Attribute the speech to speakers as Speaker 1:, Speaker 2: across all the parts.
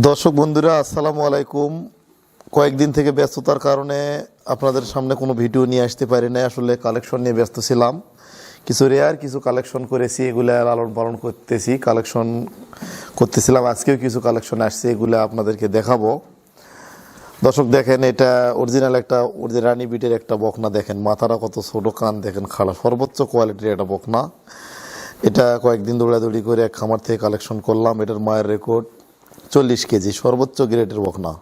Speaker 1: দর্শক বন্ধুরা, আসসালামু আলাইকুম। কয়েকদিন থেকে ব্যস্ততার কারণে আপনাদের সামনে কোনো ভিডিও নিয়ে আসতে পারি না আসলে কালেকশন নিয়ে ব্যস্ত ছিলাম। কিছু রেয়ার কিছু কালেকশন করেছি, এগুলা লালন পালন করতেছি, কালেকশন করতেছিলাম, আজকেও কিছু কালেকশন আসছে, এগুলো আপনাদেরকে দেখাবো। দর্শক দেখেন, এটা অরিজিনাল একটা রানী বিটের একটা বকনা দেখেন, মাথাটা কত ছোট, কান দেখেন খাড়া সর্বোচ্চ কোয়ালিটির একটা বকনা। এটা কয়েকদিন দৌড়াদৌড়ি করে এক খামার থেকে কালেকশন করলাম, এটার মায়ের রেকর্ড চল্লিশ কেজি, সর্বোচ্চ গ্রেডের বকনা।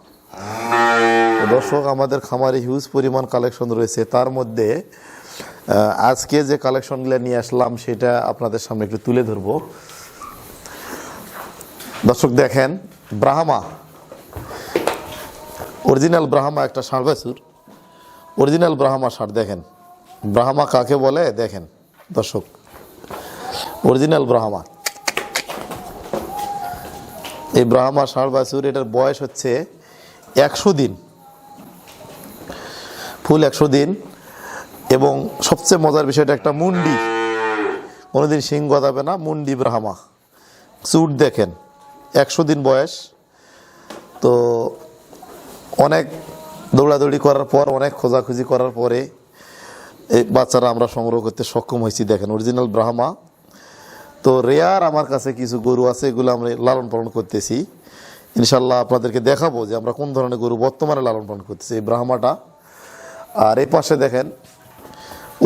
Speaker 1: দর্শক, আমাদের খামারে হিউজ পরিমাণ কালেকশন রয়েছে। তার মধ্যে আজকে যে কালেকশনগুলো নিয়ে আসলাম, সেটা আপনাদের সামনে একটু তুলে ধরবো। দর্শক, দেখেন, ব্রাহ্মা। অরিজিনাল ব্রাহ্মা একটা ষাঁড় বাছুর। অরিজিনাল ব্রাহ্মা ষাঁড় দেখেন। ব্রাহ্মা কাকে বলে? দেখেন, দর্শক। অরিজিনাল ব্রাহ্মা। এই ব্রাহ্মা ষাঁড় বাছুর এটার বয়স হচ্ছে একশো দিন। ফুল একশো দিন। এবং সবচেয়ে মজার বিষয়টা একটা মুন্ডি। কোনোদিন সিং গদাবে না, মুন্ডি ব্রাহ্মা। চুট দেখেন, একশো দিন বয়স। তো অনেক দৌড়াদৌড়ি করার পর, অনেক খোঁজাখুঁজি করার পরে, এই বাচ্চারা আমরা সংগ্রহ করতে সক্ষম হয়েছি। দেখেন অরিজিনাল ব্রাহ্মা। তো রেয়ার আমার কাছে কিছু গরু আছে, এগুলো আমরা লালন পালন করতেছি। ইনশাল্লাহ আপনাদেরকে দেখাবো যে আমরা কোন ধরনের গরু বর্তমানে লালন পালন করতেছি। এই ব্রাহ্মাটা। আর এই পাশে দেখেন,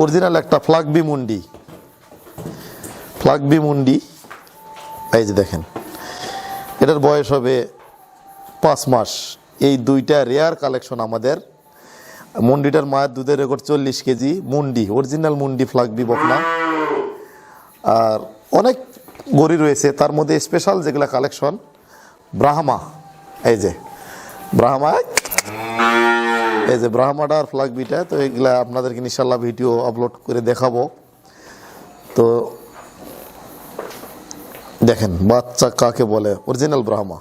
Speaker 1: অরিজিনাল একটা ফ্লাগবি মুন্ডি। ফ্লাগবি মুন্ডি। এই যে দেখেন, এটার বয়স হবে পাঁচ মাস। এই দুইটা রেয়ার কালেকশন আমাদের। মুন্ডিটার মায়ের দুধের রেকর্ড চল্লিশ কেজি। মুন্ডি, অরিজিনাল মুন্ডি ফ্লাগবি বকনা। আর অনেক গড়ি রয়েছে, তার মধ্যে স্পেশাল যেগুলা কালেকশন ব্রাহ্মা এই যে ব্রাহ্মা এই যে ব্রাহ্মাটা আর ফ্লাগ বিটা তো এগুলা আপনাদেরকে ইনশাল্লাহ ভিডিও আপলোড করে দেখাবো। তো দেখেন, বাচ্চা কাকে বলে? অরিজিনাল ব্রাহ্মা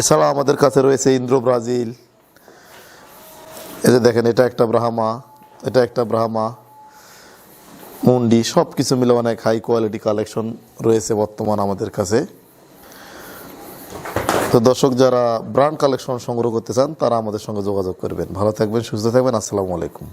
Speaker 1: এছাড়া আমাদের কাছে রয়েছে ইন্দ্র ব্রাজিল। এই যে দেখেন, এটা একটা ব্রাহ্মা এটা একটা ব্রাহ্মা মুন্ডি সব কিছু মিলে অনেক হাই কোয়ালিটি কালেকশন রয়েছে বর্তমান আমাদের কাছে। তো দর্শক, যারা ব্র্যান্ড কালেকশন সংগ্রহ করতে চান, তারা আমাদের সঙ্গে যোগাযোগ করবেন। ভালো থাকবেন, সুস্থ থাকবেন, আসসালামু আলাইকুম।